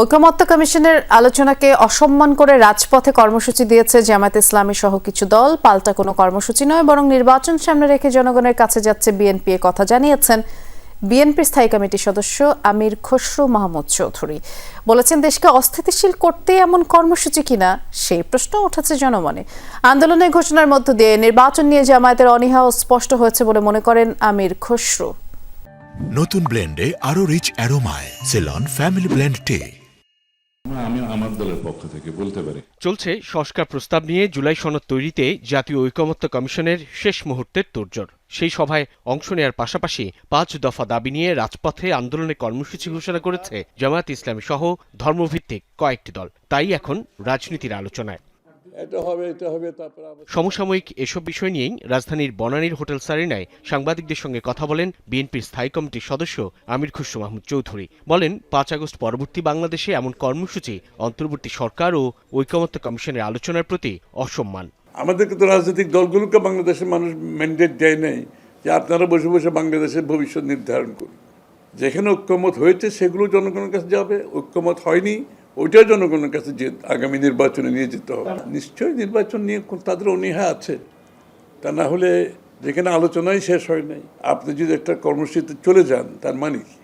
ঐকমত্য কমিশনের আলোচনাকে অসম্মান করে রাজপথে কর্মসূচি দিয়েছে জামায়াত ইসলামী সহ কিছু দল। পাল্টা কোনো কর্মসূচি নয়, বরং নির্বাচন সামনে রেখে জনগণের কাছে যাচ্ছে বিএনপি কথা জানিয়েছেন বিএনপির স্থায়ী কমিটির সদস্য আমির খসরু মাহমুদ চৌধুরী। বলেছেন, দেশকে অস্থিতিশীল করতে এমন কর্মসূচি কিনা, সেই প্রশ্ন উঠেছে জনমনে। আন্দোলনের ঘোষণার মধ্য দিয়ে নির্বাচন নিয়ে জামায়াতের অনীহাও স্পষ্ট হয়েছে বলে মনে করেন আমির খসরু। নতুন ব্লেন্ডে আরও রিচ অ্যারোমায়, সেলন, ফ্যামিলি ব্লেন্ড টে। চলছে সংস্কার প্রস্তাব নিয়ে জুলাই সনদ তৈরিতে জাতীয় ঐকমত্য কমিশনের শেষ মুহূর্তের তোড়জোড়। সেই সভায় অংশ নেওয়ার পাশাপাশি পাঁচ দফা দাবি নিয়ে রাজপথে আন্দোলনের কর্মসূচি ঘোষণা করেছে জামায়াত ইসলামী সহ ধর্মভিত্তিক কয়েকটি দল। তাই এখন রাজনীতির আলোচনায়। এটা হবে এটা হবে তারপরে সমসাময়িক এসব বিষয় নিয়েই রাজধানীর বনানীর হোটেল সারিনায় সাংবাদিকদের সঙ্গে কথা বলেন বিএনপির স্থায়ী কমিটির সদস্য আমির খুসরু মাহমুদ চৌধুরী। বলেন পাঁচ আগস্ট পরবর্তী বাংলাদেশে এমন কর্মসূচি অন্তর্বর্তী সরকার ও ঐকমত্য কমিশনের আলোচনার প্রতি অসম্মান। আমাদেরকে তো রাজনৈতিক দলগুলোকে বাংলাদেশের মানুষ ম্যান্ডেট দেয় নাই যে আপনারা বসে বসে বাংলাদেশের ভবিষ্যৎ নির্ধারণ করুন। যেখানে ঐক্যমত হয়েছে সেগুলো জনগণের কাছে যাবে। ঐক্যমত হয়নি ওইটা জনগণের কাছে যে আগামী নির্বাচনে নিয়ে যেতে হবে। নিশ্চয়ই নির্বাচন নিয়ে তাদের অনীহা আছে। তা না হলে যেখানে আলোচনাই শেষ হয় নাই আপনি যদি একটা কর্মসূচিতে চলে যান তার মানে কি?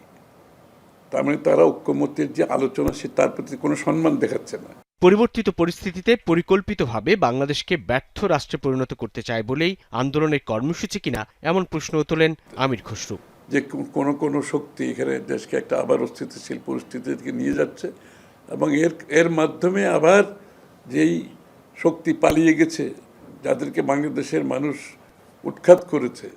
তার মানে তারা ঐক্যমতের যে আলোচনা সে তার প্রতি কোনো সম্মান দেখাচ্ছে না। পরিবর্তিত পরিস্থিতিতে পরিকল্পিতভাবে বাংলাদেশকে ব্যর্থ রাষ্ট্রে পরিণত করতে চায় বলেই আন্দোলনের কর্মসূচি কিনা এমন প্রশ্ন তোলেন আমির খসরু। যে কোনো কোনো শক্তি এখানে দেশকে একটা আবার অস্থিতিশীল পরিস্থিতিকে নিয়ে যাচ্ছে। এবং এর এর মাধ্যমে আবার যেই শক্তি পালিয়ে গেছে যাদেরকে বাংলাদেশের মানুষ উৎখাত করেছে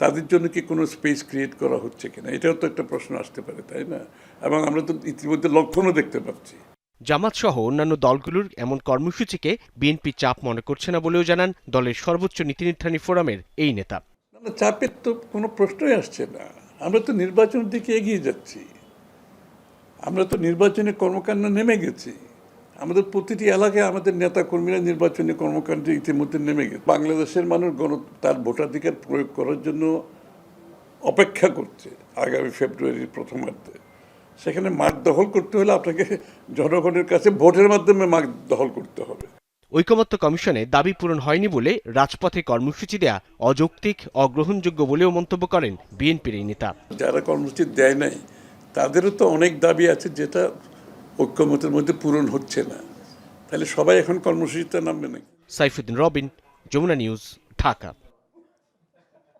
তাদের জন্য কি কোনো স্পেস ক্রিয়েট করা হচ্ছে কিনা? এটাও তো একটা প্রশ্ন আসতে পারে তাই না? এবং আমরা তো ইতিমধ্যে লক্ষণও দেখতে পাচ্ছি। জামাত সহ অন্যান্য দলগুলোর এমন কর্মসূচিকে বিএনপি চাপ মনে করছে না বলেও জানান দলের সর্বোচ্চ নীতি নির্ধারণী ফোরামের এই নেতা। চাপের তো কোনো প্রশ্নই আসছে না। আমরা তো নির্বাচনের দিকে এগিয়ে যাচ্ছি। আমরা তো নির্বাচনে কর্মকাণ্ডে নেমে গেছি। আমাদের প্রতিটি এলাকায় আমাদের নেতা কর্মীরা নির্বাচনী কর্মকাণ্ডে ইতিমধ্যে নেমে গেছে। বাংলাদেশের মানুষ গণ তার ভোটাধিকার প্রয়োগ করার জন্য অপেক্ষা করছে আগামী ফেব্রুয়ারির প্রথমার্ধে। সেখানে মাঠ দখল করতে হলে আপনাকে জনগণের কাছে ভোটের মাধ্যমে মাঠ দখল করতে হবে। ঐকমত্য কমিশনে দাবি পূরণ হয়নি বলে রাজপথে কর্মসূচি দেয়া অযৌক্তিক অগ্রহণযোগ্য বলেও মন্তব্য করেন বিএনপির এই নেতা। যারা কর্মসূচি দেয় নাই তাদেরও তো অনেক দাবি আছে যেটা ঐক্যমতের মধ্যে পূরণ হচ্ছে না। তাহলে সবাই এখন কর্মসূচিতে নামবে নাকি? সাইফুদ্দিন রবিন, যমুনা নিউজ, ঢাকা।